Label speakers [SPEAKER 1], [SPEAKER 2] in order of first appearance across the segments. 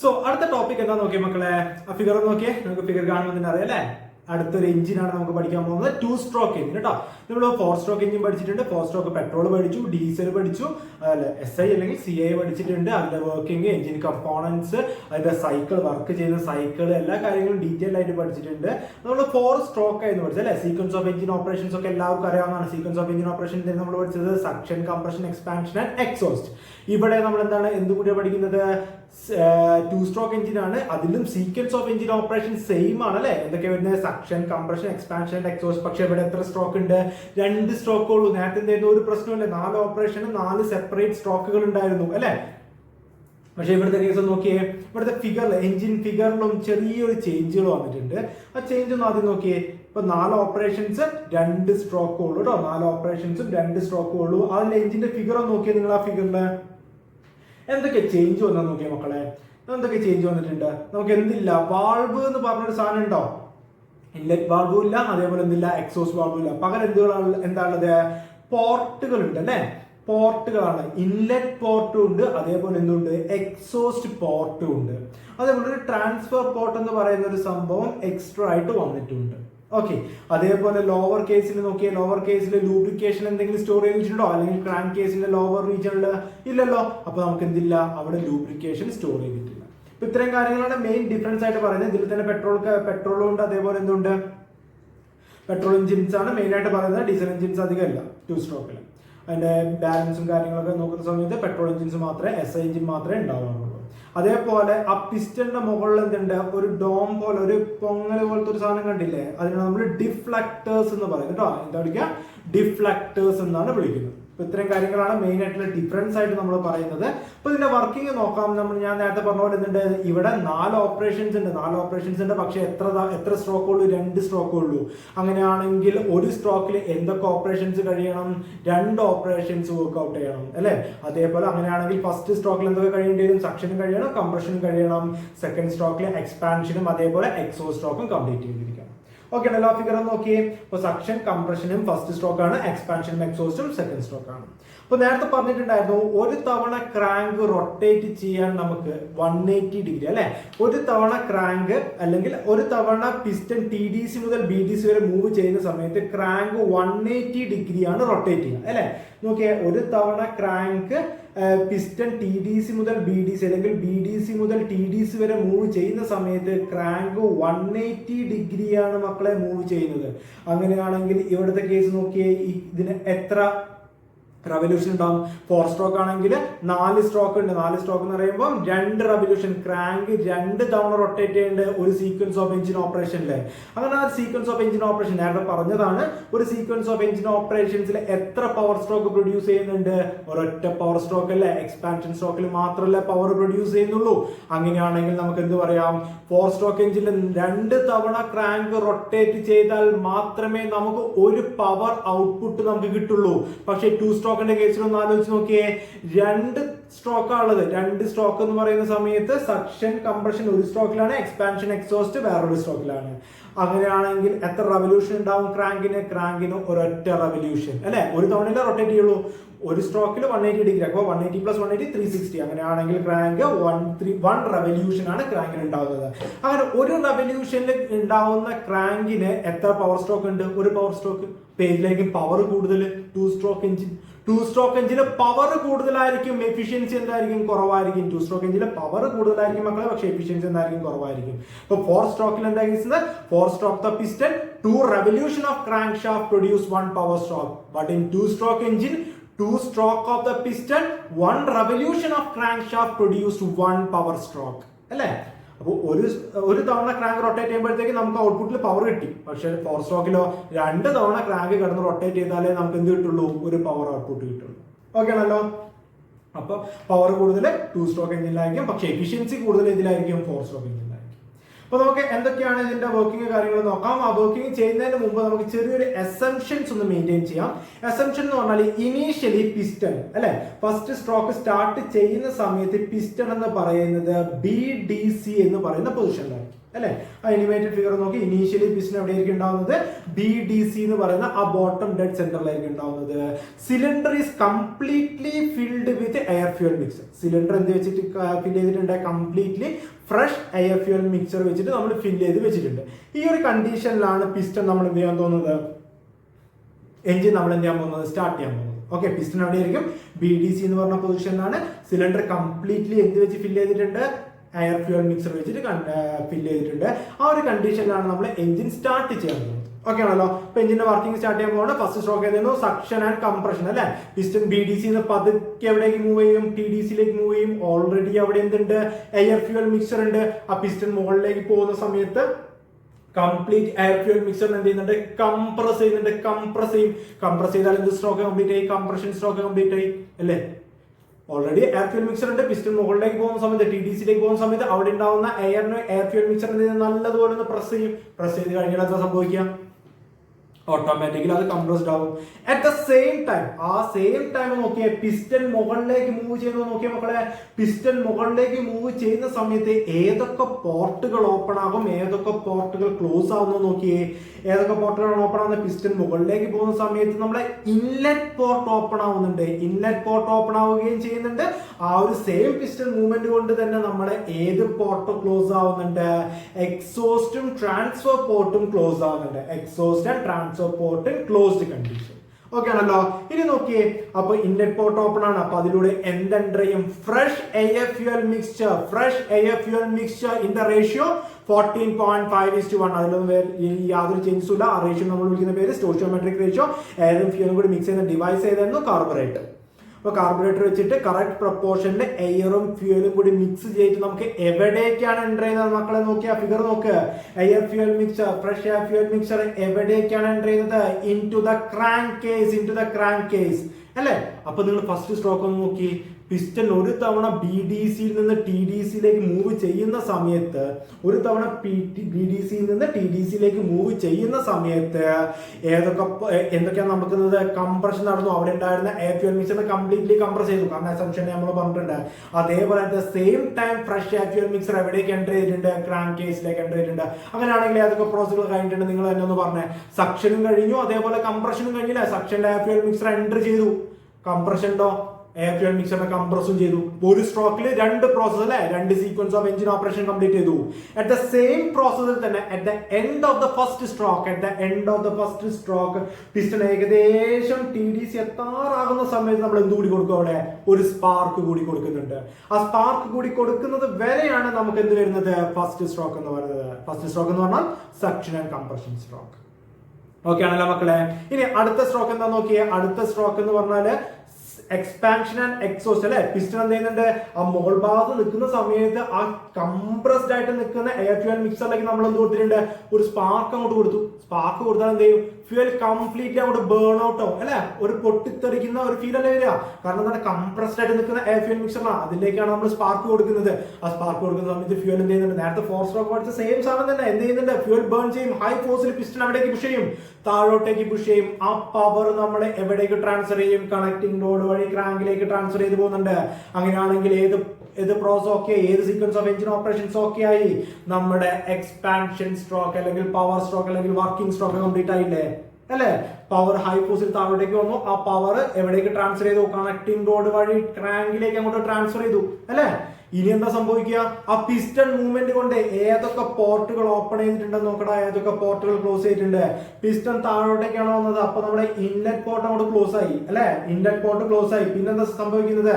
[SPEAKER 1] So അടുത്ത topic എന്താ നോക്കിയേ മക്കളെ? ആ ഫിഗർ നോക്കിയേ. നമുക്ക് ഫിഗർ കാണുമ്പോൾ തന്നെ അറിയാം അല്ലേ? അടുത്തൊരു എഞ്ചിനാണ് നമുക്ക് പഠിക്കാൻ പോകുന്നത്. ടു സ്ട്രോക്ക് എഞ്ചിൻ കേട്ടോ നമ്മൾ ഫോർ സ്ട്രോക്ക് എഞ്ചിൻ പഠിച്ചിട്ടുണ്ട്. ഫോർ സ്ട്രോക്ക് പെട്രോൾ പഠിച്ചു ഡീസൽ പഠിച്ചു. അല്ല എസ് ഐ അല്ലെങ്കിൽ സി ഐ പഠിച്ചിട്ടുണ്ട്. അതിന്റെ വർക്കിംഗ് എഞ്ചിൻ കമ്പോണൻസ് അതിന്റെ സൈക്കിൾ വർക്ക് ചെയ്യുന്ന സൈക്കിൾ എല്ലാ കാര്യങ്ങളും ഡീറ്റെയിൽ ആയിട്ട് പഠിച്ചിട്ടുണ്ട്. നമ്മൾ ഫോർ സ്ട്രോക്ക് ആയിരുന്നു പഠിച്ചത് അല്ലെ? സീക്വൻസ് ഓഫ് എഞ്ചിൻ ഓപ്പറേഷൻസ് ഒക്കെ എല്ലാവർക്കും അറിയാവുന്നതാണ്. സീക്വൻസ് ഓഫ് എഞ്ചിൻ ഓപ്പറേഷൻ നമ്മൾ പഠിച്ചത് suction compression expansion and exhaust ഇവിടെ നമ്മൾ എന്താണ് എന്തുകൂടിയാണ് പഠിക്കുന്നത്? ടു സ്ട്രോക്ക് എഞ്ചിൻ ആണ്. അതിലും sequence of engine operation same ആണ് അല്ലെ? എന്തൊക്കെ വരുന്നത്? Suction compression expansion and exhaust പക്ഷേ ഇവിടെ എത്ര സ്ട്രോക്ക് ഉണ്ട്? രണ്ട് സ്ട്രോക്ക് ഉള്ളൂ. നേരത്തെ എന്തായിരുന്നു ഒരു പ്രശ്നമില്ല. നാല് ഓപ്പറേഷനും നാല് സെപ്പറേറ്റ് സ്ട്രോക്കുകൾ ഉണ്ടായിരുന്നു അല്ലെ? പക്ഷേ ഇവിടുത്തെ കേസ് നോക്കിയേ. ഇവിടുത്തെ ഫിഗർ എഞ്ചിൻ ഫിഗറിലും ചെറിയൊരു ചേഞ്ചുകൾ വന്നിട്ടുണ്ട്. ആ ചേഞ്ച് ഒന്ന് ആദ്യം നോക്കിയേ. ഇപ്പൊ നാല് ഓപ്പറേഷൻസ് രണ്ട് സ്ട്രോക്ക് ഉള്ളൂ കേട്ടോ നാല് ഓപ്പറേഷൻസും രണ്ട് സ്ട്രോക്ക് ഉള്ളൂ. അതിന്റെ എഞ്ചിന്റെ ഫിഗർ ഒന്ന് നോക്കിയേ നിങ്ങൾ ആ ഫിഗറിൽ എന്തൊക്കെ ചേഞ്ച് വന്നാ നോക്കിയേ മക്കളെ? എന്തൊക്കെ ചേഞ്ച് വന്നിട്ടുണ്ട്? നമുക്ക് എന്തില്ല? വാൾവ് എന്ന് പറഞ്ഞൊരു സാധനം ഉണ്ടോ? ഇൻലെറ്റ് വാൾവും ഇല്ല അതേപോലെ എന്തില്ല? എക്സോസ് വാൾവും ഇല്ല. പകരം എന്തുകളാണ് എന്താണുള്ളത് പോർട്ടുകൾ ഉണ്ട് അല്ലെ? പോർട്ടുകളാണ്. ഇൻലെറ്റ് പോർട്ടും ഉണ്ട് അതേപോലെ എന്തുണ്ട്? എക്സോസ്റ്റ് പോർട്ടും ഉണ്ട് അതേപോലെ ഒരു ട്രാൻസ്ഫർ പോർട്ട് എന്ന് പറയുന്ന ഒരു സംഭവം എക്സ്ട്രാ ആയിട്ട് വന്നിട്ടുണ്ട്. ഓക്കെ അതേപോലെ ലോവർ കേസിൽ നോക്കിയാൽ ലോവർ കേസിൽ ലൂബ്രിക്കേഷൻ എന്തെങ്കിലും സ്റ്റോർ ചെയ്തിട്ടുണ്ടോ അല്ലെങ്കിൽ ക്രാങ്ക് കേസിന്റെ ലോവർ റീജിയനിൽ ഇല്ലല്ലോ? അപ്പൊ നമുക്ക് എന്തില്ല? അവിടെ ലൂബ്രിക്കേഷൻ സ്റ്റോർ ചെയ്തിട്ടില്ല. അപ്പൊ ഇത്രയും കാര്യങ്ങളാണ് മെയിൻ ഡിഫറൻസ് ആയിട്ട് പറയുന്നത്. ഇതിൽ തന്നെ പെട്രോൾ പെട്രോളും ഉണ്ട് അതേപോലെ എന്തുണ്ട്? പെട്രോൾ എഞ്ചിൻസ് ആണ് മെയിൻ ആയിട്ട് പറയുന്നത്. ഡീസൽ എഞ്ചിൻസ് അധികം ഇല്ല ടു സ്ട്രോക്കിൽ അതിന്റെ ബാലൻസും കാര്യങ്ങളൊക്കെ നോക്കുന്ന സമയത്ത് പെട്രോൾ എഞ്ചിൻസ് മാത്രമേ എസ് ഐ എഞ്ചിൻ മാത്രമേ ഉണ്ടാവുകയുള്ളൂ. അതേപോലെ ആ പിസ്റ്റന്റെ മുകളിൽ എന്തുണ്ട്? ഒരു ഡോം പോലെ ഒരു പൊങ്ങൽ പോലത്തെ ഒരു സാധനം കണ്ടില്ലേ? അതിനാണ് നമ്മൾ ഡിഫ്ലക്ടേഴ്സ് എന്ന് പറയുന്നത് കേട്ടോ? എന്താ വിളിക്കുക? ഡിഫ്ലക്ടേഴ്സ് എന്നാണ് വിളിക്കുന്നത്. അപ്പൊ ഇത്രയും കാര്യങ്ങളാണ് മെയിൻ ആയിട്ടുള്ള ഡിഫറൻസ് ആയിട്ട് നമ്മൾ പറയുന്നത്. അപ്പൊ ഇതിന്റെ വർക്കിംഗ് നോക്കാം. നമ്മൾ ഞാൻ നേരത്തെ പറഞ്ഞ പോലെ എന്തുണ്ട് ഇവിടെ നാല് ഓപ്പറേഷൻസ് ഉണ്ട്. നാല് ഓപ്പറേഷൻസ് ഉണ്ട്. പക്ഷെ എത്ര എത്ര സ്ട്രോക്ക് ഉള്ളൂ? രണ്ട് സ്ട്രോക്ക് ഉള്ളൂ. അങ്ങനെയാണെങ്കിൽ ഒരു സ്ട്രോക്കിൽ എന്തൊക്കെ ഓപ്പറേഷൻസ് കഴിയണം? രണ്ട് ഓപ്പറേഷൻസ് വർക്ക്ഔട്ട് ചെയ്യണം. അല്ലെ? അതേപോലെ അങ്ങനെയാണെങ്കിൽ ഫസ്റ്റ് സ്ട്രോക്കിൽ എന്തൊക്കെ കഴിയേണ്ടി വരും? സക്ഷനും കഴിയണം കംപ്രഷനും കഴിയണം. സെക്കൻഡ് സ്ട്രോക്കിൽ എക്സ്പാൻഷനും അതേപോലെ എക്സോ സ്ട്രോക്കും കംപ്ലീറ്റ് ചെയ്തിരിക്കണം ഓക്കെ എല്ലാ ഫിഗർ നോക്കിയേ. അപ്പൊ സക്ഷൻ കംപ്രഷനും ഫസ്റ്റ് സ്ട്രോക്ക് ആണ്. എക്സ്പാൻഷനും എക്സോസ്റ്റും സെക്കൻഡ് സ്ട്രോക്ക് ആണ്. അപ്പൊ നേരത്തെ പറഞ്ഞിട്ടുണ്ടായിരുന്നു ഒരു തവണ ക്രാങ്ക് റൊട്ടേറ്റ് ചെയ്യാൻ നമുക്ക് വൺ എയ്റ്റി ഡിഗ്രി അല്ലെ? ഒരു തവണ ക്രാങ്ക് അല്ലെങ്കിൽ ഒരു തവണ പിസ്റ്റൺ ടി ഡി സി മുതൽ ബി ഡി സി വരെ മൂവ് ചെയ്യുന്ന സമയത്ത് ക്രാങ്ക് വൺ എയ്റ്റി ആണ് റൊട്ടേറ്റ് ചെയ്യുക അല്ലെ? നോക്കിയേ ഒരു തവണ crank piston T D C മുതൽ ബി ഡി സി അല്ലെങ്കിൽ ബി ഡി സി മുതൽ ടി ഡി സി വരെ മൂവ് ചെയ്യുന്ന സമയത്ത് ക്രാങ്ക് വൺ എയ്റ്റി ഡിഗ്രിയാണ് മക്കളെ മൂവ് ചെയ്യുന്നത്. അങ്ങനെയാണെങ്കിൽ ഇവിടുത്തെ കേസ് നോക്കിയേ ഇതിന് എത്ര റവല്യൂഷൻ ഉണ്ടാവും. ഫോർ സ്ട്രോക്ക് ആണെങ്കിൽ നാല് സ്ട്രോക്ക് ഉണ്ട്. നാല് സ്ട്രോക്ക് എന്ന് പറയുമ്പോൾ രണ്ട് റവല്യൂഷൻ ക്രാങ്ക് രണ്ട് തവണ റൊട്ടേറ്റ് ചെയ്യേണ്ട ഒരു സീക്വൻസ് ഓഫ് എഞ്ചിൻ ഓപ്പറേഷനിലെ അങ്ങനെ ആ സീക്വൻസ് ഓഫ് എഞ്ചിൻ ഓപ്പറേഷൻ നേരത്തെ പറഞ്ഞതാണ്. ഒരു സീക്വൻസ് ഓഫ് എഞ്ചിൻ ഓപ്പറേഷൻസിൽ എത്ര പവർ സ്ട്രോക്ക് പ്രൊഡ്യൂസ് ചെയ്യുന്നുണ്ട്? ഒരൊറ്റ പവർ സ്ട്രോക്ക് അല്ലേ? എക്സ്പാൻഷൻ സ്ട്രോക്കിൽ മാത്രമല്ല പവർ പ്രൊഡ്യൂസ് ചെയ്യുന്നുള്ളൂ. അങ്ങനെയാണെങ്കിൽ നമുക്ക് എന്ത് പറയാം ഫോർ സ്ട്രോക്ക് എഞ്ചിനിൽ രണ്ട് തവണ ക്രാങ്ക് റൊട്ടേറ്റ് ചെയ്താൽ മാത്രമേ നമുക്ക് ഒരു പവർ ഔട്ട്പുട്ട് നമുക്ക് കിട്ടുള്ളൂ. പക്ഷേ ടു സ്ട്രോക്കിന്റെ കേസിൽ ഒന്ന് ആലോചിച്ച് നോക്കിയേ. രണ്ട് സ്ട്രോക്കാണ് ഉള്ളത് രണ്ട് സ്ട്രോക്ക് എന്ന് പറയുന്ന സമയത്ത് സക്ഷൻ കംപ്രഷൻ ഒരു സ്ട്രോക്കിലാണ് എക്സ്പാൻഷൻ എക്സോസ്റ്റ് വേറൊരു സ്ട്രോക്കിലാണ്. അങ്ങനെയാണെങ്കിൽ എത്ര റവല്യൂഷൻ ഉണ്ടാവും ക്രാങ്കിന്? ക്രാങ്കിന് ഒരൊറ്റ റവല്യൂഷൻ. അല്ലെ? ഒരു തവണയിലെ റൊട്ടേറ്റ് ചെയ്യുള്ളൂ. ഒരു സ്ട്രോക്കിൽ വൺ എയ്റ്റി ഡിഗ്രി. അപ്പോൾ one eighty plus one eighty three sixty അങ്ങനെയാണെങ്കിൽ crank one three one revolution ആണ് ക്രാങ്കിന് ഉണ്ടാകുന്നത് അങ്ങനെ ഒരു റവല്യൂഷനിൽ ഉണ്ടാവുന്ന ക്രാങ്കിന് എത്ര പവർ സ്ട്രോക്ക് ഉണ്ട്? ഒരു പവർ സ്ട്രോക്ക് പേജിലേക്ക് പവർ കൂടുതൽ two stroke engine two stroke എഞ്ചിന് പവർ കൂടുതലായിരിക്കും എഫിഷ്യൻസി എന്തായിരിക്കും? കുറവായിരിക്കും. ടു സ്ട്രോക്ക് എഞ്ചിന് പവർ കൂടുതലായിരിക്കും മക്കളെ പക്ഷേ എഫിഷ്യൻസി എന്തായിരിക്കും? കുറവായിരിക്കും. ഇപ്പൊ ഫോർ സ്ട്രോക്കിൽ എന്തായിരിക്കും four stroke the piston two revolution of crank shaft produce one power stroke but in two stroke engine two stroke of the piston one revolution of crank shaft produce one power stroke അല്ലേ? അപ്പോൾ ഒരു ഒരു തവണ crank rotate ചെയ്യുമ്പോഴത്തേക്ക് നമുക്ക് ഔട്ട്പുട്ടിൽ power കിട്ടി. പക്ഷേ ഫോർ സ്ട്രോക്കിലോ രണ്ട് തവണ ക്രാങ്ക് കിടന്ന് റൊട്ടേറ്റ് ചെയ്താലേ നമുക്ക് എന്ത് കിട്ടുള്ളൂ? ഒരു പവർ ഔട്ട്പുട്ട് കിട്ടുള്ളൂ. ഓക്കെ ആണല്ലോ? അപ്പോൾ പവർ കൂടുതൽ ടു സ്ട്രോക്ക് എഞ്ചിനിലായിരിക്കും പക്ഷേ എഫിഷ്യൻസി കൂടുതൽ ഇതിലായിരിക്കും ഫോർ സ്ട്രോക്ക് എഞ്ചിനിലായിരിക്കും അപ്പോൾ നമുക്ക് എന്തൊക്കെയാണ് ഇതിന്റെ വർക്കിംഗ് കാര്യങ്ങൾ നോക്കാം. ആ വർക്കിംഗ് ചെയ്യുന്നതിന് മുമ്പ് നമുക്ക് ചെറിയൊരു എസംഷൻസ് ഒന്ന് മെയിന്റെയിൻ ചെയ്യാം. എസംഷൻ എന്ന് പറഞ്ഞാൽ ഇനീഷ്യലി പിസ്റ്റൺ അല്ലെ? ഫസ്റ്റ് സ്ട്രോക്ക് സ്റ്റാർട്ട് ചെയ്യുന്ന സമയത്ത് പിസ്റ്റൺ എന്ന് പറയുന്നത് ബി ഡി സി എന്ന് പറയുന്ന പൊസിഷനിലായിരിക്കും അല്ലെ? ആ എലിവേറ്റഡ് ഫിഗർ നോക്കി ഇനീഷ്യലി പിസ്റ്റൺ എവിടെയായിരിക്കും ഉണ്ടാവുന്നത്? ബി ഡി സി എന്ന് പറയുന്ന ആ ബോട്ടം ഡെഡ് സെന്ററിലായിരിക്കും ഉണ്ടാവുന്നത്. Cylinder is completely filled with air fuel mixer cylinder എന്ത് വെച്ചിട്ട് ഫിൽ ചെയ്തിട്ടുണ്ട്? Completely fresh air fuel mixer വെച്ചിട്ട് നമ്മൾ ഫിൽ ചെയ്ത് വെച്ചിട്ടുണ്ട്. ഈ ഒരു കണ്ടീഷനിലാണ് പിസ്റ്റൺ നമ്മൾ എന്ത് ചെയ്യാൻ തോന്നുന്നത് എഞ്ചിൻ നമ്മൾ എന്ത് ചെയ്യാൻ പോകുന്നത്? സ്റ്റാർട്ട് ചെയ്യാൻ പോകുന്നത്. ഓക്കെ പിസ്റ്റൺ എവിടെയായിരിക്കും ബി ഡി സി എന്ന് പറഞ്ഞ പൊസിഷനിലാണ് സിലിണ്ടർ കംപ്ലീറ്റ്ലി എന്ത് വെച്ച് ഫിൽ ചെയ്തിട്ടുണ്ട്? എയർ ഫ്യൂൽ മിക്സർ വെച്ചിട്ട് ഫില്ല് ചെയ്തിട്ടുണ്ട്. ആ ഒരു കണ്ടീഷനിലാണ് നമ്മൾ എഞ്ചിൻ സ്റ്റാർട്ട് ചെയ്യാൻ പോകുന്നത് ഓക്കെ ആണല്ലോ? അപ്പൊ എഞ്ചിന്റെ വർക്കിംഗ് സ്റ്റാർട്ട് ചെയ്യാൻ ഫസ്റ്റ് സ്ട്രോക്ക് ഏതായിരുന്നു സക്ഷൻ ആൻഡ് കംപ്രഷൻ അല്ലെ? പിസ്റ്റൺ ബി ഡി സി പതുക്കെ എവിടേക്ക് മൂവ് ചെയ്യും? ടി ഡി സിയിലേക്ക് മൂവ് ചെയ്യും. ഓൾറെഡി അവിടെ എന്തുണ്ട്? എയർ ഫ്യൂൽ മിക്സർ ഉണ്ട്. ആ പിസ്റ്റൺ മുകളിലേക്ക് പോകുന്ന സമയത്ത് കംപ്ലീറ്റ് എയർ ഫ്യൂൽ മിക്സർ എന്ത് ചെയ്യുന്നുണ്ട്? കംപ്രസ് ചെയ്യുന്നുണ്ട്. കംപ്രസ് ചെയ്യും. കംപ്രസ് ചെയ്താൽ എന്ത് സ്ട്രോക്ക് കംപ്ലീറ്റ് ആയി? കംപ്രഷൻ സ്ട്രോക്ക് കംപ്ലീറ്റ് ആയി. അല്ലേ? ഓൾറെഡി എയർ ഫ്യൂൽ മിക്സർ ഉണ്ട്. പിസ്റ്റൺ മുകളിലേക്ക് പോകുന്ന സമയത്ത് ടി ഡി സിയിലേക്ക് പോകുന്ന സമയത്ത് അവിടെ ഉണ്ടാവുന്ന എയറിന് എയർ ഫ്യൂൽ മിക്സർ നല്ലതുപോലെ ഒന്ന് പ്രസ് ചെയ്യും. പ്രസ് ചെയ്ത് കഴിഞ്ഞാൽ എന്താ സംഭവിക്കുക? ഓട്ടോമാറ്റിക്കലി അത് കംപ്രസ്ഡ് ആവും. അറ്റ് ദ സെയിം ടൈം ആ സെയിം ടൈം നോക്കിയേ പിസ്റ്റൻ മുകളിലേക്ക് മൂവ് ചെയ്യുന്നത് നോക്കിയ മക്കളെ പിസ്റ്റൻ മുകളിലേക്ക് മൂവ് ചെയ്യുന്ന സമയത്ത് ഏതൊക്കെ പോർട്ടുകൾ ഓപ്പൺ ആകും ഏതൊക്കെ പോർട്ടുകൾ ക്ലോസ് ആവുന്നു നോക്കിയേ ഏതൊക്കെ പോർട്ടുകൾ ഓപ്പൺ ആവുന്ന പിസ്റ്റൻ മുകളിലേക്ക് പോകുന്ന സമയത്ത് നമ്മുടെ ഇൻലെറ്റ് പോർട്ട് ഓപ്പൺ ആവുന്നുണ്ട്. ഇൻലെറ്റ് പോർട്ട് ഓപ്പൺ ആവുകയും ചെയ്യുന്നുണ്ട്. ആ ഒരു സെയിം പിസ്റ്റൻ മൂവ്മെന്റ് കൊണ്ട് തന്നെ നമ്മുടെ ഏത് പോർട്ട് ക്ലോസ് ആവുന്നുണ്ട്? എക്സോസ്റ്റും ട്രാൻസ്ഫർ പോർട്ടും ക്ലോസ് ആവുന്നുണ്ട്. Exhaust and transfer port closed condition okay ആണല്ലോ. ഇനി നോക്കിയേ. അപ്പൊ ഇൻലെറ്റ് പോർട്ട് ഓപ്പൺ ആണ്. അപ്പൊ അതിലൂടെ എന്തെന്റർ ചെയ്യും fresh air fuel mixture fresh air fuel mixture in the ratio fourteen point five is to one അതിലൊന്നും യാതൊരു ചേഞ്ചസും ഇല്ല. ആ റേഷ്യോ നമ്മൾ വിളിക്കുന്ന പേര് സ്റ്റോഷ്യോമെട്രിക് റേഷ്യോ എയറും ഫ്യൂലും കൂടി മിക്സ് ചെയ്യുന്ന ഡിവൈസ് ചെയ്തായിരുന്നു കാർബറേറ്റർ അപ്പോൾ കാർബറേറ്റർ വെച്ചിട്ട് കറക്റ്റ് പ്രപ്പോർഷനിൽ എയറും ഫ്യൂലും കൂടി മിക്സ് ചെയ്തിട്ട് നമുക്ക് എവിടേക്കാണ് എന്റർ ചെയ്യുന്നത് മക്കളെ നോക്കിയ ഫിഗർ നോക്ക്. Air fuel mixer fresh air fuel mixer എവിടേക്കാണ് എന്റർ ചെയ്യുന്നത്? Into the crank case into the crank case അല്ലേ? അപ്പൊ നിങ്ങൾ ഫസ്റ്റ് സ്ട്രോക്ക് ഒന്ന് നോക്കി. പിസ്റ്റൺ ഒരു തവണ ബി ഡി സിയിൽ നിന്ന് ടി ഡി സിയിലേക്ക് മൂവ് ചെയ്യുന്ന സമയത്ത് ഒരു തവണ പി ബി ഡി സിയിൽ നിന്ന് ടി ഡി സിയിലേക്ക് മൂവ് ചെയ്യുന്ന സമയത്ത് ഏതൊക്കെ എന്തൊക്കെയാണ് നമുക്കുന്നത് കംപ്രഷൻ നടന്നു. അവിടെ ഉണ്ടായിരുന്ന air fuel mixer completely compress ചെയ്തു. കാരണം അസംഷൻ നമ്മൾ പറഞ്ഞിട്ടുണ്ട്. അതേപോലെ the same time fresh air fuel mixer എവിടേക്ക് എന്റർ ചെയ്തിട്ടുണ്ട്? ക്രാങ്ക് കേസിലേക്ക് എന്റർ ചെയ്തിട്ടുണ്ട്. അങ്ങനെയാണെങ്കിൽ ഏതൊക്കെ പ്രോസസ്സുകൾ കഴിഞ്ഞിട്ടുണ്ട്? നിങ്ങൾ തന്നെ ഒന്ന് പറഞ്ഞേ. സക്ഷനും കഴിഞ്ഞു. അതേപോലെ കംപ്രഷനും കഴിഞ്ഞില്ല? സക്ഷന്റെ എയർ ഫ്യൂൽ മിക്സർ എന്റർ ചെയ്തു. കംപ്രഷന്റോ എയർ ഫ്യൂൽ മിക്സറിനെ കംപ്രസും ചെയ്തു. ഒരു സ്ട്രോക്കിൽ രണ്ട് പ്രോസസ് അല്ലേ രണ്ട് sequence of engine operation complete ചെയ്തു. അറ്റ് ദ സെയിം പ്രോസസ്സിൽ തന്നെ at the end of the first stroke at the end of the first stroke piston ഏകദേശം ടി ഡി സി എത്താറാകുന്ന സമയത്ത് നമ്മൾ എന്ത് കൂടി കൊടുക്കും അവിടെ? ഒരു സ്പാർക്ക് കൂടി കൊടുക്കുന്നുണ്ട്. ആ സ്പാർക്ക് കൂടി കൊടുക്കുന്നത് വരെയാണ് നമുക്ക് എന്ത് വരുന്നത്? ഫസ്റ്റ് സ്ട്രോക്ക് എന്ന് പറയുന്നത്. ഫസ്റ്റ് സ്ട്രോക്ക് എന്ന് പറഞ്ഞാൽ suction and compression stroke okay ആണല്ലോ മക്കളെ? ഇനി അടുത്ത സ്ട്രോക്ക് എന്താ നോക്കിയേ? അടുത്ത സ്ട്രോക്ക് എന്ന് പറഞ്ഞാൽ എക്സ്പാൻഷൻ ആൻഡ് എക്സോസ്റ്റ് അല്ലെ? പിസ്റ്റൺ എന്ത് ചെയ്യുന്നുണ്ട്? ആ മോൾ ഭാഗത്ത് നിൽക്കുന്ന സമയത്ത് ആ കംപ്രസ്ഡ് ആയിട്ട് നിൽക്കുന്ന എയർ ഫ്യൂൽ മിക്സറിലേക്ക് നമ്മൾ എന്ത് കൊടുത്തിട്ടുണ്ട്? ഒരു സ്പാർക്ക് അങ്ങോട്ട് കൊടുത്തു. സ്പാർക്ക് കൊടുത്താൽ എന്ത് ചെയ്യും? ഫ്യൂൽ കംപ്ലീറ്റ്ലി അങ്ങോട്ട് ബേൺ ഔട്ടോ അല്ലെ? ഒരു പൊട്ടിത്തെറിക്കുന്ന ഒരു ഫീൽ അല്ലേ വരിക? കാരണം എന്താണ്? കംപ്രസ്ഡ് ആയിട്ട് നിൽക്കുന്ന എയർ ഫ്യൂൽ മിക്സറാണ് അതിലേക്കാണ് നമ്മൾ സ്പാർക്ക് കൊടുക്കുന്നത്. ആ സ്പാർക്ക് കൊടുക്കുന്ന സമയത്ത് ഫ്യൂൽ എന്ത് ചെയ്യുന്നുണ്ട്? നേരത്തെ ഫോർ സ്ട്രോക്ക് പഠിച്ച സെയിം സാധനം തന്നെ. എന്ത് ചെയ്യുന്നുണ്ട്? ഫ്യൂൽ ബേൺ ചെയ്യും. ഹൈ ഫോഴ്സിൽ പിസ്റ്റൺ അവിടേക്ക് പുഷ് ചെയ്യും. താഴോട്ടേക്ക് പുഷ് ചെയ്യും. ആ പവർ നമ്മൾ എവിടേക്ക് ട്രാൻസ്ഫർ ചെയ്യും? കണക്ടിംഗ് റോഡ് വഴി ക്രാങ്കിലേക്ക് ട്രാൻസ്ഫർ ചെയ്ത് പോകുന്നുണ്ട്. അങ്ങനെയാണെങ്കിൽ ഏത് ഏത് പ്രോസ് ഓക്കെ ഏത് sequence of engine operations okay ആയി? നമ്മുടെ എക്സ്പാൻഷൻ സ്ട്രോക്ക് അല്ലെങ്കിൽ പവർ സ്ട്രോക്ക് അല്ലെങ്കിൽ വർക്കിംഗ് സ്ട്രോക്ക് കംപ്ലീറ്റ് ആയില്ലേ? അല്ലേ? പവർ ഹൈ ഫോഴ്സിൽ താഴോട്ടേക്ക് വന്നു. ആ പവർ എവിടേക്ക് ട്രാൻസ്ഫർ ചെയ്തു? കണക്ടിംഗ് റോഡ് വഴി ക്രാങ്കിലേക്ക് അങ്ങോട്ട് ട്രാൻസ്ഫർ ചെയ്തു. അല്ലേ? ഇനി എന്താ സംഭവിക്കുക? ആ പിസ്റ്റൺ മൂവ്മെന്റ് കൊണ്ട് ഏതൊക്കെ പോർട്ടുകൾ ഓപ്പൺ ചെയ്തിട്ടുണ്ടെന്ന് നോക്കടാ. ഏതൊക്കെ പോർട്ടുകൾ ക്ലോസ് ചെയ്തിട്ടുണ്ട്? പിസ്റ്റൺ താഴോട്ടേക്കാണ് വന്നത്. അപ്പൊ നമ്മുടെ ഇൻലെറ്റ് പോർട്ട് അങ്ങോട്ട് ക്ലോസ് ആയി. അല്ലെ? ഇൻലെറ്റ് പോർട്ട് ക്ലോസ് ആയി. പിന്നെന്താ സംഭവിക്കുന്നത്?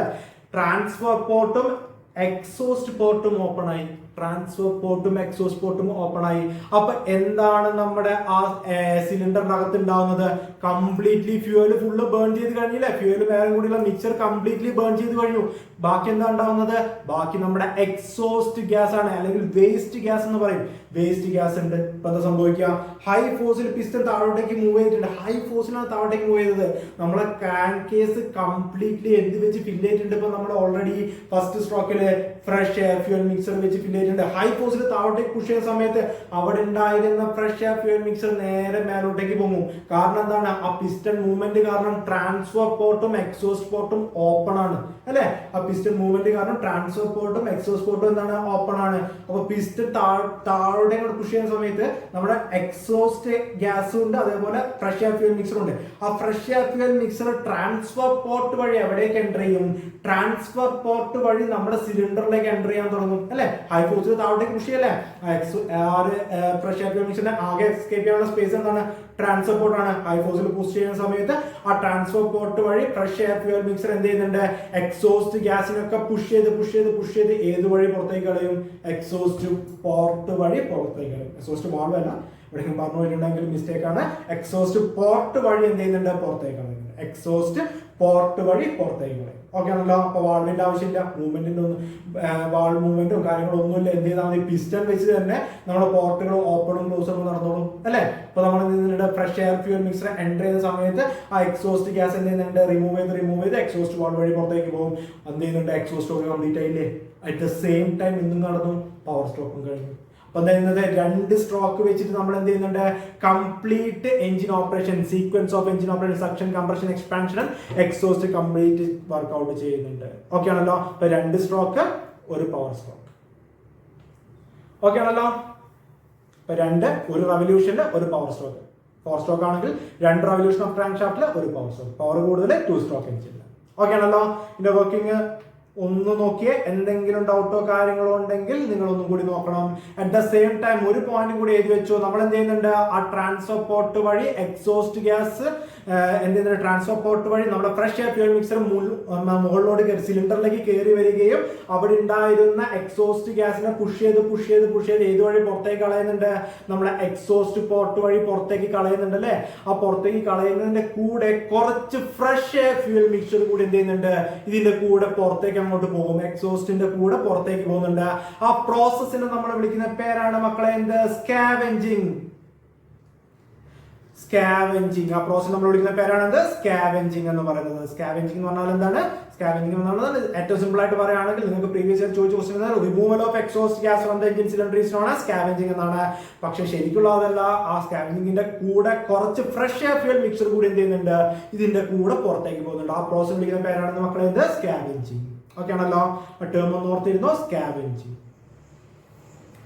[SPEAKER 1] ട്രാൻസ്ഫർ പോർട്ടും എക്സോസ്റ്റ് പോർട്ടും ഓപ്പൺ ആയി. ട്രാൻസ്ഫർ പോർട്ടും എക്സോസ്റ്റ് പോർട്ടും ഓപ്പൺ ആയി. അപ്പൊ എന്താണ് നമ്മുടെ ആ സിലിണ്ടറിനകത്ത് ഉണ്ടാവുന്നത്? കംപ്ലീറ്റ്ലി ഫ്യൂവൽ ഫുള്ള് ബേൺ ചെയ്ത് കഴിഞ്ഞില്ലേ? ഫ്യൂവൽ വേറെ കൂടിയുള്ള മിക്സർ കംപ്ലീറ്റ്ലി ബേൺ ചെയ്ത് കഴിഞ്ഞു. ബാക്കി എന്താ ഉണ്ടാവുന്നത്? ബാക്കി നമ്മുടെ എക്സോസ്റ്റ് ഗ്യാസ് ആണ് അല്ലെങ്കിൽ വേസ്റ്റ് ഗ്യാസ് എന്ന് പറയും. വേസ്റ്റ് ഗ്യാസ് ഉണ്ട്. ഇപ്പൊ എന്താ സംഭവിക്കുക? ഹൈ ഫോഴ്സിൽ പിസ്റ്റൺ താഴോട്ടേക്ക് മൂവ് ചെയ്തിട്ടുണ്ട്. ഹൈ ഫോഴ്സിലാണ് താഴോട്ടേക്ക് മൂവ് ചെയ്തത്. നമ്മളെ ക്രാങ്ക് കേസ് കംപ്ലീറ്റ്ലി എന്ത് വെച്ച് ഫില്ല് ചെയ്തിട്ടുണ്ട്? ഇപ്പൊ നമ്മൾ ഓൾറെഡി ഫസ്റ്റ് സ്ട്രോക്കിൽ ഫ്രഷ് എയർ ഫ്യൂൽ മിക്സർ വെച്ച് ഫില്ല് ചെയ്തിട്ടുണ്ട്. ഹൈ പോസിൽ താഴോട്ടേക്ക് പുഷ് ചെയ്യുന്ന സമയത്ത് അവിടെ ഉണ്ടായിരുന്ന ഫ്രഷ് എയർ ഫ്യൂൽ മിക്സർ നേരെ മേലോട്ടേക്ക് പോകും കാരണം എന്താണ്? ആ പിസ്റ്റൺ മൂവ്മെന്റ് കാരണം ട്രാൻസ്ഫർ പോർട്ടും എക്സോസ്റ്റ് പോർട്ടും ഓപ്പൺ ആണ്. അല്ലെ? ആ പിസ്റ്റൺ മൂവ്മെന്റ് കാരണം ട്രാൻസ്ഫർ പോർട്ടും എക്സോസ് പോർട്ടും എന്താണ്? ഓപ്പൺ ആണ്. അപ്പൊ പിസ്റ്റൺ താഴോട്ടേക്ക് കൂടെ പുഷ് ചെയ്യുന്ന സമയത്ത് നമ്മുടെ എക്സോസ്റ്റ് ഗ്യാസും ഉണ്ട് അതേപോലെ ഫ്രഷ് എയർ ഫ്യൂൽ മിക്സർ ഉണ്ട്. ആ fresh air fuel mixer transfer port വഴി എവിടേക്ക് എന്റർ ചെയ്യും? ട്രാൻസ്ഫർ പോർട്ട് വഴി നമ്മുടെ സിലിണ്ടറിലേക്ക് എന്റർ ചെയ്യാൻ തുടങ്ങും അല്ലെ? ഹൈപ്പോസിസ് താഴോട്ടേക്ക് പുഷ് ചെയ്യല്ലേ? പ്രഷർ എയർ ഫ്യൂൽ മിക്സറിന്റെ ആകെ എസ്കേപ്പ് ചെയ്യാനുള്ള സ്പേസ് എന്താണ്? ട്രാൻസ്ഫർ ആണ്. ഹൈ ഫോഴ്സിൽ പുഷ് ചെയ്യുന്ന സമയത്ത് ആ ട്രാൻസ്ഫർ പോർട്ട് വഴി ഫ്രഷ് എയർ ഫ്യൂൽ മിക്സർ എന്ത് ചെയ്യുന്നുണ്ട്? എക്സോസ്റ്റ് ഗ്യാസിനൊക്കെ പുഷ് ചെയ്ത് പുഷ് ചെയ്ത് പുഷ് ചെയ്ത് ഏത് വഴി പുറത്തേക്ക് കളയും? എക്സോസ്റ്റ് പോർട്ട് വഴി പുറത്തേക്ക് കളയും. എക്സോസ്റ്റ് വാൾവ് അല്ല. എവിടെയെങ്കിലും പറഞ്ഞു മിസ്റ്റേക്ക് ആണ്. എക്സോസ്റ്റ് പോർട്ട് വഴി എന്ത് ചെയ്യുന്നുണ്ട്? പുറത്തേക്ക് കളയുന്നുണ്ട്. എക്സോസ്റ്റ് പോർട്ട് വഴി പുറത്തേക്ക് കളയും ഓക്കെ ആണല്ലോ? അപ്പൊ വാൾവിന്റെ ആവശ്യമില്ല. മൂവ്മെന്റിന്റെ ഒന്നും വാൾ മൂവ്മെന്റും കാര്യങ്ങളും ഒന്നുമില്ല. എന്ത് ചെയ്താൽ മതി? പിസ്റ്റൺ വെച്ച് തന്നെ നമ്മുടെ പോർട്ടുകൾ ഓപ്പണും ക്ലോസും നടന്നോളും. അല്ലേ? ഇപ്പൊ നമ്മൾ ഇതിന്റെ fresh air fuel mixer enter ചെയ്യുന്ന സമയത്ത് ആ എക്സോസ്റ്റ് ഗ്യാസ് എന്ത് ചെയ്യുന്നുണ്ട്? റിമൂവ് ചെയ്ത് റിമൂവ് ചെയ്ത് എക്സോസ്റ്റ് വാൾ വഴി പുറത്തേക്ക് പോകും. എന്ത് ചെയ്യുന്നുണ്ട്? എക്സോസ്റ്റ് ഒക്കെ കംപ്ലീറ്റ് ആയില്ലേ? അറ്റ് ദ സെയിം ടൈം ഇന്നും നടന്നു. പവർ സ്റ്റോപ്പും കഴിഞ്ഞു. അപ്പൊ രണ്ട് സ്ട്രോക്ക് വെച്ചിട്ട് നമ്മൾ എന്ത് ചെയ്യുന്നുണ്ട്? Complete engine operation sequence of engine operation suction compression expansion exhaust complete workout ചെയ്യുന്നുണ്ട്. ഓക്കെ ആണല്ലോ? അപ്പൊ രണ്ട് സ്ട്രോക്ക് ഒരു പവർ സ്ട്രോക്ക് ഓക്കെ ആണല്ലോ? ഇപ്പൊ രണ്ട് ഒരു റവല്യൂഷനിൽ ഒരു പവർ സ്ട്രോക്ക് പവർ സ്ട്രോക്ക് ആണെങ്കിൽ രണ്ട് റവല്യൂഷൻ ഓഫ് ക്രാങ്ക് ഷാഫ്റ്റിൽ ഒരു പവർ സ്ട്രോക്ക് പവർ കൂടുതൽ ടു സ്ട്രോക്ക് എഞ്ചിൻ ഓക്കെ ആണല്ലോ? ഇന്റെ വർക്കിംഗ് ഒന്ന് നോക്കിയേ എന്തെങ്കിലും ഡൗട്ടോ കാര്യങ്ങളോ ഉണ്ടെങ്കിൽ നിങ്ങൾ ഒന്നും കൂടി നോക്കണം. അറ്റ് ദ സെയിം ടൈം ഒരു പോയിന്റും കൂടി എഴുതി വെച്ചു. നമ്മൾ എന്ത് ചെയ്യുന്നുണ്ട്? ആ ട്രാൻസ്ഫർ പോർട്ട് വഴി എക്സോസ്റ്റ് ഗ്യാസ് എന്ത് ട്രാൻസ്ഫോർ ട്രാൻസ്ഫർ പോർട്ട് വഴി നമ്മുടെ ഫ്രഷ് എയർ ഫ്യൂൽ മിക്സർ മുകളിലോട്ട് കയറി സിലിണ്ടറിലേക്ക് കയറി വരികയും അവിടെ ഉണ്ടായിരുന്ന എക്സോസ്റ്റ് ഗ്യാസിനെ പുഷ് ചെയ്ത് പുഷ് ചെയ്ത് പുഷ് ചെയ്ത് ഏത് വഴി പുറത്തേക്ക് കളയുന്നുണ്ട്? നമ്മുടെ എക്സോസ്റ്റ് പോർട്ട് വഴി പുറത്തേക്ക് കളയുന്നുണ്ട് അല്ലേ? ആ പുറത്തേക്ക് കളയുന്നതിന്റെ കൂടെ കുറച്ച് ഫ്രഷ് എയർ ഫ്യൂൽ മിക്സർ കൂടി എന്ത് ചെയ്യുന്നുണ്ട്? ഇതിന്റെ കൂടെ പുറത്തേക്ക് അങ്ങോട്ട് പോകും. എക്സോസ്റ്റിന്റെ കൂടെ പുറത്തേക്ക് പോകുന്നുണ്ട്. ആ പ്രോസസ്സിനെ നമ്മൾ വിളിക്കുന്ന പേരാണ് മക്കളെ എന്ത്? സ്കാവെഞ്ചിങ് സ്കാവെഞ്ചിങ് ആ പ്രോസസ് നമ്മൾ വിളിക്കുന്ന പേരാണ് എന്ത് സ്കാവെഞ്ചിങ് എന്ന് പറയുന്നത്. സ്കാവെഞ്ചിങ് എന്ന് പറഞ്ഞാൽ എന്താണ്? സ്കാവെഞ്ചിങ് എന്ന് പറഞ്ഞാൽ ഏറ്റവും സിമ്പിൾ ആയിട്ട് പറയുകയാണെങ്കിൽ നിങ്ങൾക്ക് പ്രീവിയസ് ഇയർ ചോദിച്ച question removal of exhaust gas from the engine cylinder ആണ് സ്കാവെഞ്ചിങ് എന്നാണ്. പക്ഷെ ശരിക്കുള്ളതല്ല ആ സ്കാവെഞ്ചിങ്ങിന്റെ കൂടെ കുറച്ച് ഫ്രഷ് എയർ ഫ്യൂൽ മിക്സർ കൂടി എന്ത് ചെയ്യുന്നുണ്ട്? ഇതിന്റെ കൂടെ പുറത്തേക്ക് പോകുന്നുണ്ട്. ആ പ്രോസസ് വിളിക്കുന്ന പേരാണ് മക്കളെ എന്ത്? സ്കാവെഞ്ചിങ് ഓക്കെ ആണല്ലോ? ടേം ഒന്ന് ഓർത്തിരുന്നോ? സ്കാവെഞ്ചിങ്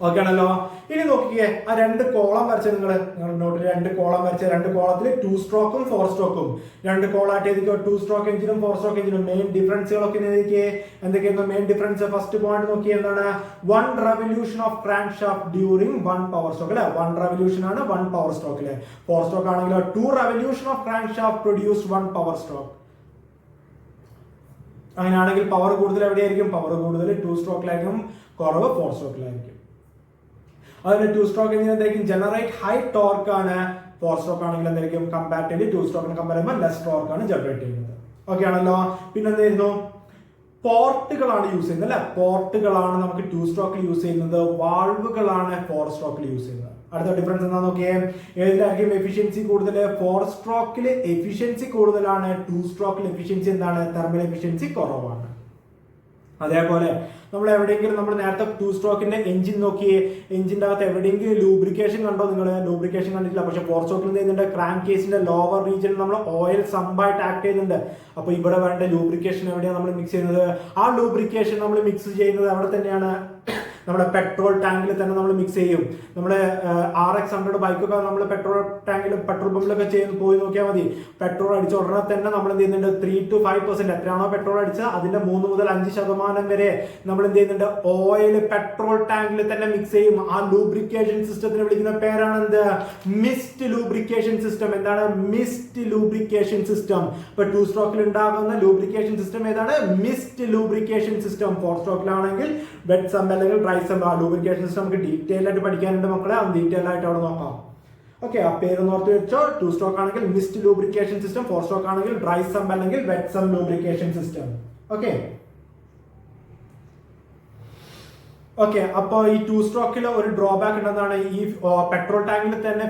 [SPEAKER 1] ഓക്കെ ആണല്ലോ ഇനി നോക്കിക്കേ ആ രണ്ട് കോളം വരച്ച് നിങ്ങൾ നോട്ട് നോട്ടിൽ രണ്ട് കോളം വരച്ച രണ്ട് കോളത്തിൽ ടു സ്ട്രോക്കും ഫോർ സ്ട്രോക്കും രണ്ട് കോളായിട്ട് എഴുതിക്കോ ടു സ്ട്രോക്ക് എഞ്ചിനും ഫോർ സ്ട്രോക്ക് എഞ്ചിനും മെയിൻ ഡിഫറൻസുകളൊക്കെ എഴുതിക്കേ. എന്തൊക്കെയാണ് മെയിൻ ഡിഫറൻസ് ഫസ്റ്റ് പോയിന്റ് നോക്കി എന്താണ്? One revolution of crank shaft during one power stroke അല്ലെ? വൺ റെവല്യൂഷൻ ആണ് വൺ പവർ സ്ട്രോക്ക് അല്ലെ ഫോർ സ്ട്രോക്ക് ആണെങ്കിലോ two revolution of crank shaft produce one power stroke അങ്ങനെയാണെങ്കിൽ പവർ കൂടുതൽ എവിടെയായിരിക്കും? പവർ കൂടുതൽ ടു സ്ട്രോക്കിലായിരിക്കും കുറവ് ഫോർ സ്ട്രോക്കിലായിരിക്കും അതിന് ടു സ്ട്രോക്ക് എഞ്ചിൻ എന്തായിരിക്കും? ജനറേറ്റ് ഹൈ ടോർക്ക് ആണ്. ഫോർ സ്ട്രോക്ക് ആണെങ്കിൽ എന്തായിരിക്കും? കമ്പാരിറ്റീവ്ലി ടു സ്ട്രോക്കിന് കമ്പയർ ചെയ്യുമ്പോൾ ലെസ് ടോർക്ക് ആണ് ജനറേറ്റ് ചെയ്യുന്നത്. ഓക്കെ ആണല്ലോ? പിന്നെ എന്തായിരുന്നു പോർട്ടുകളാണ് യൂസ് ചെയ്യുന്നത് അല്ലെ? പോർട്ടുകളാണ് നമുക്ക് ടു സ്ട്രോക്കിൽ യൂസ് ചെയ്യുന്നത്. വാൾവുകളാണ് ഫോർ സ്ട്രോക്കിൽ യൂസ് ചെയ്യുന്നത്. അടുത്ത ഡിഫറൻസ് എന്താ നോക്കിയേ? ഏതിലായിരിക്കും എഫിഷ്യൻസി കൂടുതൽ? ഫോർ സ്ട്രോക്കിൽ എഫിഷ്യൻസി കൂടുതലാണ്. ടു സ്ട്രോക്കിൽ എഫിഷ്യൻസി എന്താണ്? തെർമൽ എഫിഷ്യൻസി കുറവാണ്. അതേപോലെ നമ്മൾ എവിടെയെങ്കിലും നമ്മൾ നേരത്തെ ടു സ്ട്രോക്കിന്റെ എഞ്ചിൻ നോക്കിയേ എഞ്ചിന്റെ അകത്ത് എവിടെയെങ്കിലും ലൂബ്രിക്കേഷൻ കണ്ടോ നിങ്ങൾ ലൂബ്രിക്കേഷൻ കണ്ടിട്ടില്ല. പക്ഷെ ഫോർ സ്ട്രോക്കിൽ ചെയ്യുന്നുണ്ട് ക്രാങ്ക് കേസിന്റെ ലോവർ റീജിയനിൽ നമ്മൾ ഓയിൽ സമ്പായിട്ട് ആക്ട് ചെയ്യുന്നുണ്ട്. അപ്പോൾ ഇവിടെ വേണ്ട ലൂബ്രിക്കേഷൻ എവിടെയാണ് നമ്മൾ മിക്സ് ചെയ്യുന്നത്? ആ ലൂബ്രിക്കേഷൻ നമ്മൾ മിക്സ് ചെയ്യുന്നത് അവിടെ തന്നെയാണ്. നമ്മുടെ പെട്രോൾ ടാങ്കിൽ തന്നെ നമ്മൾ മിക്സ് ചെയ്യും. നമ്മുടെ ആർ എക്സ് ഹൺഡ്രഡ് ബൈക്കൊക്കെ നമ്മൾ പെട്രോൾ ടാങ്കിൽ പെട്രോൾ പമ്പിലൊക്കെ ചെയ്ത് പോയി നോക്കിയാൽ മതി. പെട്രോൾ അടിച്ച ഉടനെ തന്നെ നമ്മൾ എന്ത് ചെയ്യുന്നുണ്ട്? ത്രീ ടു ഫൈവ് പെർസെന്റ് എത്രയാണോ പെട്രോൾ അടിച്ചത് അതിന്റെ മൂന്ന് മുതൽ അഞ്ച് ശതമാനം വരെ നമ്മൾ എന്ത് ചെയ്യുന്നുണ്ട്? ഓയിൽ പെട്രോൾ ടാങ്കിൽ തന്നെ മിക്സ് ചെയ്യും. ആ ലൂബ്രിക്കേഷൻ സിസ്റ്റത്തിന് വിളിക്കുന്ന പേരാണ് എന്ത് മിസ്റ്റ് ലൂബ്രിക്കേഷൻ സിസ്റ്റം എന്താണ്? മിസ്റ്റ് ലൂബ്രിക്കേഷൻ സിസ്റ്റം ഇപ്പൊ ടു സ്ട്രോക്കിൽ ഉണ്ടാകുന്ന ലൂബ്രിക്കേഷൻ സിസ്റ്റം ഏതാണ്? മിസ്റ്റ് ലൂബ്രിക്കേഷൻ സിസ്റ്റം ഫോർ സ്ട്രോക്കിലാണെങ്കിൽ ബെഡ് സം അല്ലെങ്കിൽ ഡ്രൈ സം ആ സിസ്റ്റം നമുക്ക് ഡീറ്റെയിൽ ആയിട്ട് പഠിക്കാനുണ്ട് മക്കളെ. അത് ഡീറ്റെയിൽ ആയിട്ട് അവിടെ നോക്കാം. ഓക്കെ ആ പേര് നോർത്ത് വെച്ചോ. ടു സ്റ്റോക്ക് ആണെങ്കിൽ mist lubrication system four stroke ആണെങ്കിൽ ഡ്രൈ സം അല്ലെങ്കിൽ wet sump lubrication system okay okay അപ്പോൾ ഈ ടു സ്ട്രോക്കിൽ ഒരു ഡ്രോബാക്ക് ഉണ്ടെന്നാണ് ഈ പെട്രോൾ ടാങ്കിൽ തന്നെ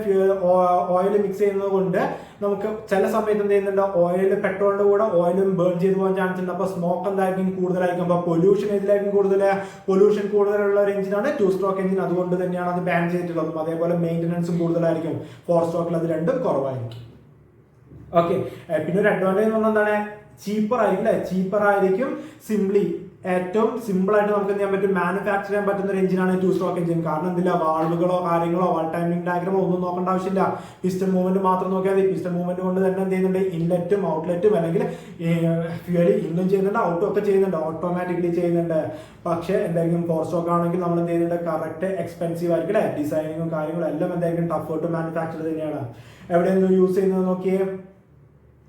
[SPEAKER 1] ഓയിൽ മിക്സ് ചെയ്യുന്നത് കൊണ്ട് നമുക്ക് ചില സമയത്ത് എന്ത് ചെയ്യുന്നുണ്ട്? ഓയിൽ പെട്രോളിന്റെ കൂടെ ഓയിലും ബേൺ ചെയ്തു പോകാൻ ചാൻസ് ഉണ്ട്. അപ്പൊ സ്മോക്ക് എന്തായിരിക്കും കൂടുതലായിരിക്കും? അപ്പൊ പൊല്യൂഷൻ ഏതിലായിരിക്കും കൂടുതൽ പൊല്യൂഷൻ കൂടുതലുള്ള ഒരു എഞ്ചിനാണ് ടു സ്ട്രോക്ക് എഞ്ചിൻ അതുകൊണ്ട് തന്നെയാണ് അത് ബാൻ ചെയ്തിട്ടുള്ളതും. അതേപോലെ മെയിന്റനൻസും കൂടുതലായിരിക്കും. ഫോർ സ്ട്രോക്കിൽ അത് രണ്ടും കുറവായിരിക്കും. ഓക്കെ പിന്നെ ഒരു അഡ്വാന്റേജ് എന്ന് പറഞ്ഞാൽ എന്താണ്? ചീപ്പർ ആയിരിക്കും അല്ലെ? ചീപ്പർ ആയിരിക്കും സിംപ്ലി ഏറ്റവും സിമ്പിൾ ആയിട്ട് നമുക്ക് എന്ത് ചെയ്യാൻ പറ്റും? മാനുഫാക്ചർ ചെയ്യാൻ പറ്റുന്ന ഒരു എഞ്ചിനാണ് ടു സ്ട്രോക്ക് എഞ്ചിൻ കാരണം എന്തില്ല? വാൾവുകളോ കാര്യങ്ങളോ വാൾ ടൈമിംഗ് ഡയഗ്രമോ ഒന്നും നോക്കേണ്ട ആവശ്യമില്ല. പിസ്റ്റൺ മൂവ്മെന്റ് മാത്രം നോക്കിയാൽ മതി. പിസ്റ്റൺ മൂവ്മെന്റ് കൊണ്ട് തന്നെ എന്ത് ചെയ്യുന്നുണ്ട്? ഇൻലെറ്റും ഔട്ട്ലെറ്റും അല്ലെങ്കിൽ ഫ്യൂലി ഇന്നും ചെയ്യുന്നുണ്ട് ഔട്ടും ഒക്കെ ചെയ്യുന്നുണ്ട്. ഓട്ടോമാറ്റിക്കലി ചെയ്യുന്നുണ്ട്. പക്ഷേ എന്തായിരിക്കും? ഫോർ സ്ട്രോക്ക് ആണെങ്കിൽ നമ്മൾ എന്ത് ചെയ്യുന്നുണ്ട്? കറക്റ്റ് എക്സ്പെൻസീവ് ആയിരിക്കും ഡിസൈനിങ്ങും കാര്യങ്ങളും എല്ലാം എന്തായിരിക്കും? ടഫ് ടു മാനുഫാക്ചർ തന്നെയാണ്. എവിടെയെങ്കിലും യൂസ് ചെയ്യുന്നത് നോക്കിയേ.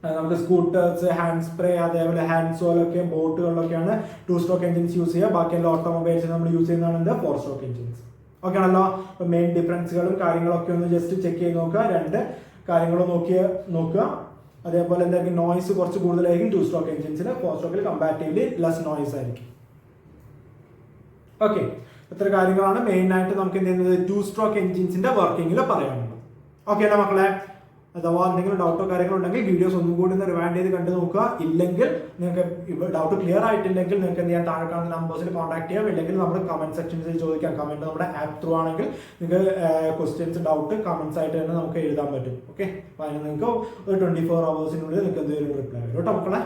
[SPEAKER 1] നമുക്ക് സ്കൂട്ടേഴ്സ് ഹാൻഡ് സ്പ്രേ അതേപോലെ ഹാൻഡ് സോലൊക്കെ ബോട്ടുകളിലൊക്കെയാണ് ടു സ്ട്രോക്ക് എഞ്ചിൻസ് യൂസ് ചെയ്യുക. ബാക്കിയുള്ള ഓട്ടോമൊബൈൽസ് നമ്മൾ യൂസ് ചെയ്യുന്നതാണ് ഫോർ സ്ട്രോക്ക് എഞ്ചിൻസ് ഓക്കെ ആണല്ലോ? അപ്പൊ മെയിൻ ഡിഫറൻസുകളും കാര്യങ്ങളൊക്കെ ഒന്ന് ജസ്റ്റ് ചെക്ക് ചെയ്ത് നോക്കുക. രണ്ട് കാര്യങ്ങളും നോക്കിയ നോക്കുക. അതേപോലെ എന്തായിരിക്കും? നോയ്സ് കുറച്ച് കൂടുതലായിരിക്കും ടു സ്ട്രോക്ക് എഞ്ചിൻസിന് ഫോർ സ്ട്രോക്കിൽ കമ്പാരിറ്റീവ്ലി ലെസ് നോയ്സ് ആയിരിക്കും. ഓക്കെ ഇത്ര കാര്യങ്ങളാണ് മെയിൻ ആയിട്ട് നമുക്ക് എന്ത് ചെയ്യുന്നത്? ടു സ്ട്രോക്ക് എഞ്ചിൻസിന്റെ വർക്കിംഗിൽ പറയാനുള്ളത്. ഓക്കെ അല്ലേ മക്കളെ? അഥവാ എന്തെങ്കിലും ഡൗട്ടോ കാര്യങ്ങളോ ഉണ്ടെങ്കിൽ വീഡിയോസ് ഒന്നും കൂടി ഒന്ന് റിവൈൻഡ് ചെയ്ത് കണ്ടു നോക്കുക. ഇല്ലെങ്കിൽ നിങ്ങൾക്ക് ഡൗട്ട് ക്ലിയർ ആയിട്ടില്ലെങ്കിൽ നിങ്ങൾക്ക് എന്ത് ചെയ്യാൻ താഴെ കാണുന്ന നമ്പേഴ്സിൽ കോൺടാക്ട് ചെയ്യാം. ഇല്ലെങ്കിൽ നമ്മൾ കമന്റ് സെക്ഷൻസിൽ ചോദിക്കാം. കമന്റ് നമ്മുടെ ആപ്പ് ത്രൂ ആണെങ്കിൽ നിങ്ങൾക്ക് ക്വസ്റ്റ്യൻസ് ഡൗട്ട് കമന്റ്സ് ആയിട്ട് തന്നെ നമുക്ക് എഴുതാൻ പറ്റും. ഓക്കെ അപ്പോൾ അതിന് നിങ്ങൾക്ക് ഒരു ട്വന്റി ഫോർ അവേഴ്സിനുള്ളിൽ നിങ്ങൾക്ക് എന്തെങ്കിലും റിപ്ലൈ വരും. കേട്ടോ മക്കളെ?